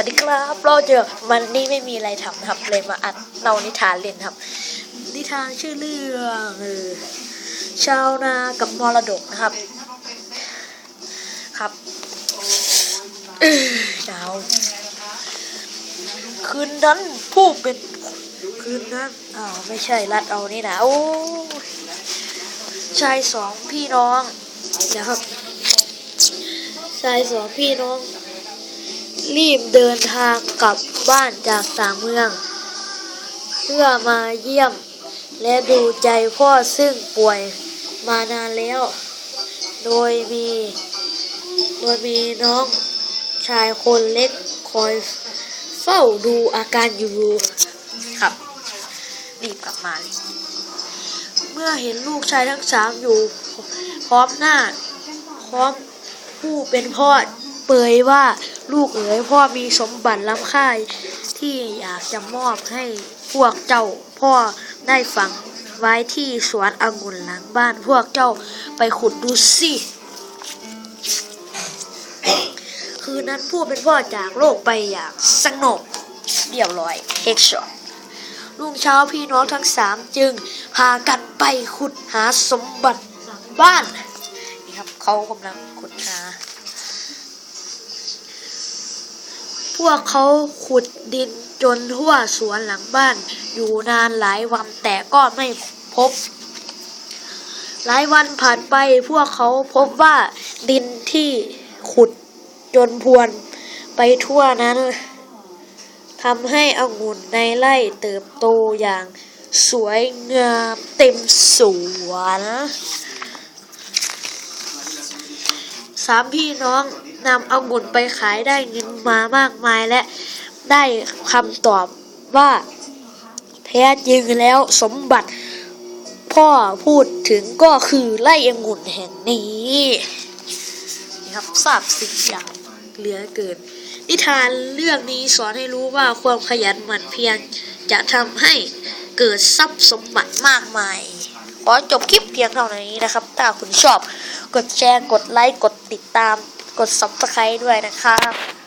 วัสดีครับเราเจอมันนี่ไม่มีอะไรทำนะครับ เลยมาอัดเรานิทานเล่นครับ นิทานชื่อเรื่องเออชาวนากับมรดกนะครับ ครับเอ้ยดาวคืนนั้นผู้เป็นคืนนั้นอ้าวไม่ใช่รัดเอานี่นะโอ้ยชายสองพี่น้องเดี๋ยวครับชายสองพี่น้อง รีบเดินทางกลับบ้านจากต่างเมือง เพื่อมาเยี่ยม และดูใจพ่อซึ่งป่วยมานานแล้ว โดยมีโดยมีน้องชายคนเล็กคอยเฝ้าดูอาการอยู่ครับ รีบกลับมาเลยเมื่อเห็นลูกชายทั้งสามอยู่พร้อมหน้าพร้อมผู้เป็นพ่อเปยว่า ลูกเอ๋ยพ่อมีสมบัติล้ำค่าที่อยากจะมอบให้พวกเจ้า พ่อได้ฝังไว้ที่สวนองุ่นหลังบ้านพวกเจ้าไปขุดดูสิคืนนั้นผู้เป็นพ่อจากโลกไปอย่างสงบเรียบร้อยเฮกชอรุ่งเช้าพี่น้องทั้งสามจึงพากันไปขุดหาสมบัติหลังบ้านนี่ครับเขากำลังขุดหา พวกเขาขุดดินจนทั่วสวนหลังบ้าน อยู่นานหลายวันแต่ก็ไม่พบ หลายวันผ่านไปพวกเขาพบว่าดินที่ขุดจนพรวนไปทั่วนั้นทำให้องุ่นในไร่เติบโตอย่างสวยงามเต็มสวน สามพี่น้องนำองุ่นไปขายได้เงินมามากมายและได้คำตอบว่าแท้จริงแล้วสมบัติพ่อพูดถึงก็คือไร่องุ่นแห่งนี้นี่ครับทราบสิ่งอย่างเหลือเกิน นิทานเรื่องนี้สอนให้รู้ว่าความขยันหมั่นเพียรจะทำให้เกิดทรัพย์สมบัติมากมาย ขอจบคลิปเพียงเท่านี้นะครับ ถ้าคุณชอบ กดแชร์ กดไลค์ กดติดตาม กด subscribe ด้วยนะครับ